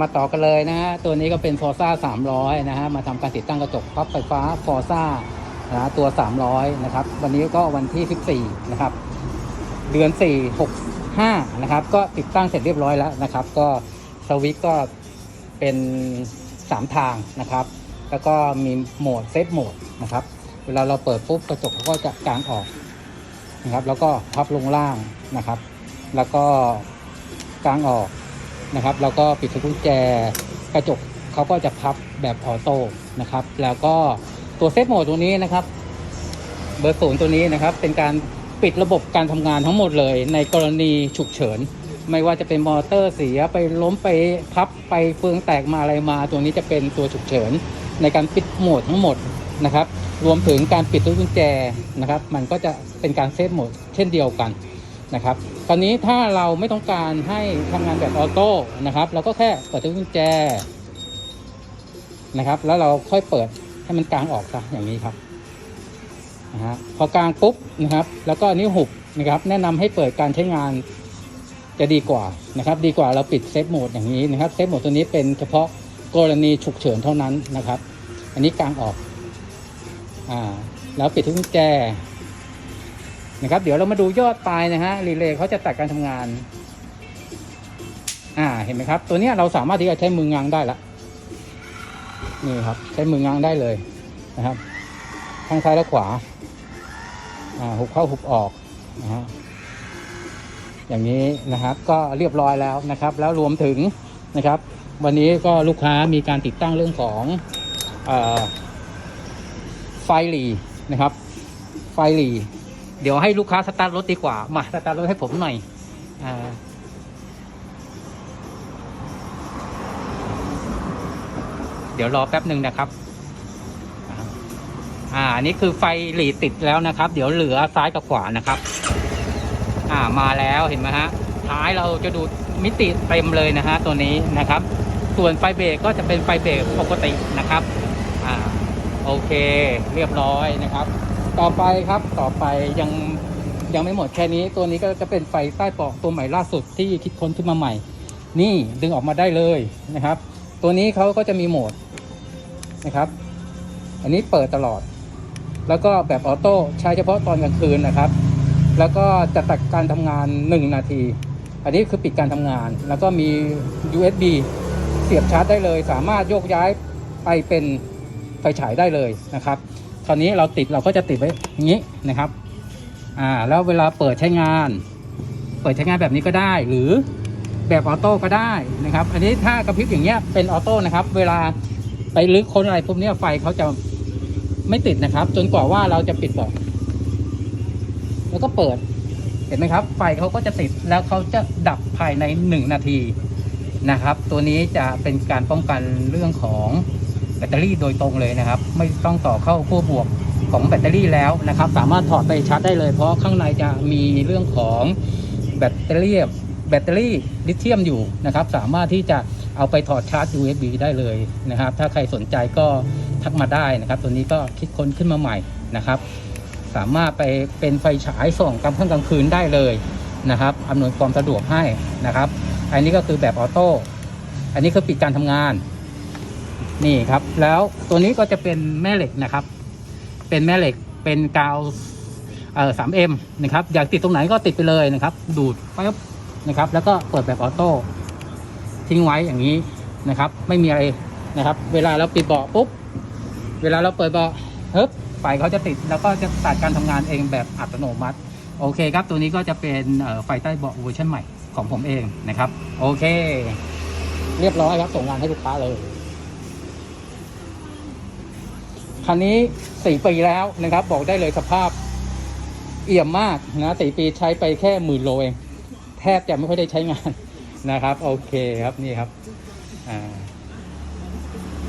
มาต่อกันเลยนะฮะตัวนี้ก็เป็น Forza 300 นะฮะมาทำการติดตั้งกระจกพับไฟฟ้า Forza นะฮะตัว 300 นะครับ วันนี้ก็วันที่ 14 นะครับ เดือน 4 65 นะครับ ก็ติดตั้งเสร็จเรียบร้อยแล้วนะครับ ก็สวิตก็เป็น 3 ทางนะครับ แล้วก็มีโหมดเซตโหมดนะครับ เวลาเราเปิดปุ๊บกระจกก็จะกางออกนะครับ แล้วก็พับลงล่างนะครับ แล้วก็กางออก นะครับ แล้วก็ปิดสกุญแจกระจกเขาก็จะพับแบบออโต้นะครับ แล้วก็ตัวเซตโหมดตัวนี้นะครับ เบอร์ศูนย์ตัวนี้นะครับ เป็นการปิดระบบการทำงานทั้งหมดเลย ในกรณีฉุกเฉิน ไม่ว่าจะเป็นมอเตอร์เสียไปล้มไปพับไปเฟืองแตกมาอะไรมา ตัวนี้จะเป็นตัวฉุกเฉิน ในการปิดโหมดทั้งหมดนะครับ รวมถึงการปิดตู้กุญแจนะครับ มันก็จะเป็นการเซฟโหมดเช่นเดียวกัน นะครับ ตอนนี้ถ้าเราไม่ต้องการให้ทำงานแบบออโต้นะครับ เราก็แค่เปิดตู้กุญแจนะครับ แล้วเราค่อยเปิดให้มันกลางออกซะอย่างนี้ครับนะฮะพอกลางปุ๊บนะครับ แล้วก็อันนี้หุบนะครับ แนะนำให้เปิดการใช้งานจะดีกว่านะครับ ดีกว่าเราปิดเซฟโหมดอย่างนี้นะครับเซฟโหมดตัวนี้เป็นเฉพาะกรณีฉุกเฉินเท่านั้นนะครับ อันนี้กลางออกอ่าแล้วปิดทุกกุญแจ นะครับ เดี๋ยวเรามาดูยอดปลายนะฮะรีเลย์เขาจะตัดการทำงาน อ่าเห็นไหมครับ ตัวนี้เราสามารถที่จะใช้มือง้างได้ละนี่ครับ ใช้มือง้างได้เลยนะครับข้างซ้ายและขวา อ่าหุบเข้าหุบออกนะฮะอย่างนี้นะครับ ก็เรียบร้อยแล้วนะครับ แล้วรวมถึงนะครับ วันนี้ก็ลูกค้ามีการติดตั้งเรื่องของอไฟหลีนะครับ ไฟหลี เดี๋ยวให้ลูกค้าสตาร์ทรถดีกว่า มาสตาร์ทรถให้ผมหน่อยอาเดี๋ยวรอแป๊บหนึ่งนะครับ อ่าอันนี้คือไฟหลีติดแล้วนะครับ เดี๋ยวเหลือซ้ายกับขวานะครับ อ่ามาแล้วเห็นไหมฮะ ท้ายเราจะดูมิติเต็มเลยนะฮะตัวนี้นะครับ ส่วนไฟเบรกก็จะเป็นไฟเบรกปกตินะครับ อ่าโอเค เรียบร้อยนะครับ ต่อไปครับต่อไปยังยังไม่หมดแค่นี้ ตัวนี้ก็จะเป็นไฟใต้ปลอกตัวใหม่ล่าสุดที่คิดค้นขึ้นมาใหม่ นี่ดึงออกมาได้เลยนะครับ ตัวนี้เขาก็จะมีโหมดนะครับ อันนี้เปิดตลอด แล้วก็แบบออโต้ใช้เฉพาะตอนกลางคืนนะครับ แล้วก็จะตัดการทำงาน 1 นาที อันนี้คือปิดการทำงาน แล้วก็มี USB เสียบชาร์จได้เลย สามารถโยกย้ายไปเป็นไฟฉายได้เลยนะครับ ราวนี้เราติดเราก็จะติดไว้อย่างนี้นะครับอ่าแล้วเวลาเปิดใช้งาน เปิดใช้งานแบบนี้ก็ได้ หรือแบบออโต้ก็ได้นะครับ อันนี้ถ้ากระพริบอย่างเงี้ยเป็นออโต้นะครับ เวลาไปลึกคนอะไรพวกนี้ไฟเขาจะไม่ติดนะครับ จนกว่าว่าเราจะปิดบอกแล้วก็เปิดเห็นไหมครับ ไฟเขาก็จะติดแล้วเขาจะดับภายในหนึ่งนาทีนะครับ ตัวนี้จะเป็นการป้องกันเรื่องของ แบตเตอรี่โดยตรงเลยนะครับ ไม่ต้องต่อเข้าขั้วบวกของแบตเตอรี่แล้วนะครับ สามารถถอดไปชาร์จได้เลย เพราะข้างในจะมีเรื่องของแบตเตอรี่แบตเตอรี่ลิเธียมอยู่นะครับ สามารถที่จะเอาไปถอดชาร์จ USB ได้เลยนะครับ ถ้าใครสนใจก็ทักมาได้นะครับ ตัวนี้ก็คิดค้นขึ้นมาใหม่นะครับ สามารถไปเป็นไฟฉายส่องกลางค่ำกลางคืนได้เลยนะครับอำนวยความสะดวกให้นะครับ อันนี้ก็คือแบบออโต้อันนี้คือปิดการทำงาน นี่ครับ แล้วตัวนี้ก็จะเป็นแม่เหล็กนะครับ เป็นแม่เหล็กเป็นกาวเอ่อสามเอ็มนะครับ อยากติดตรงไหนก็ติดไปเลยนะครับ ดูดปั๊บนะครับ แล้วก็เปิดแบบออโต้ทิ้งไว้อย่างนี้นะครับ ไม่มีอะไรนะครับ เวลาเราปิดเบาะปุ๊บเวลาเราเปิดเบาะเฮ้ยไฟเขาจะติดแล้วก็จะตัดการทำงานเองแบบอัตโนมัติ โอเคครับ ตัวนี้ก็จะเป็นไฟใต้เบาะเวอร์ชันใหม่ของผมเองนะครับ โอเค เรียบร้อยครับส่งงานให้ลูกค้าเลย คันนี้สี่ปีแล้วนะครับ บอกได้เลยสภาพเอี่ยมมากนะสี่ปีใช้ไปแค่หมื่นโลเอง แทบจะไม่ค่อยได้ใช้งานนะครับ โอเคครับนี่ครับอ่า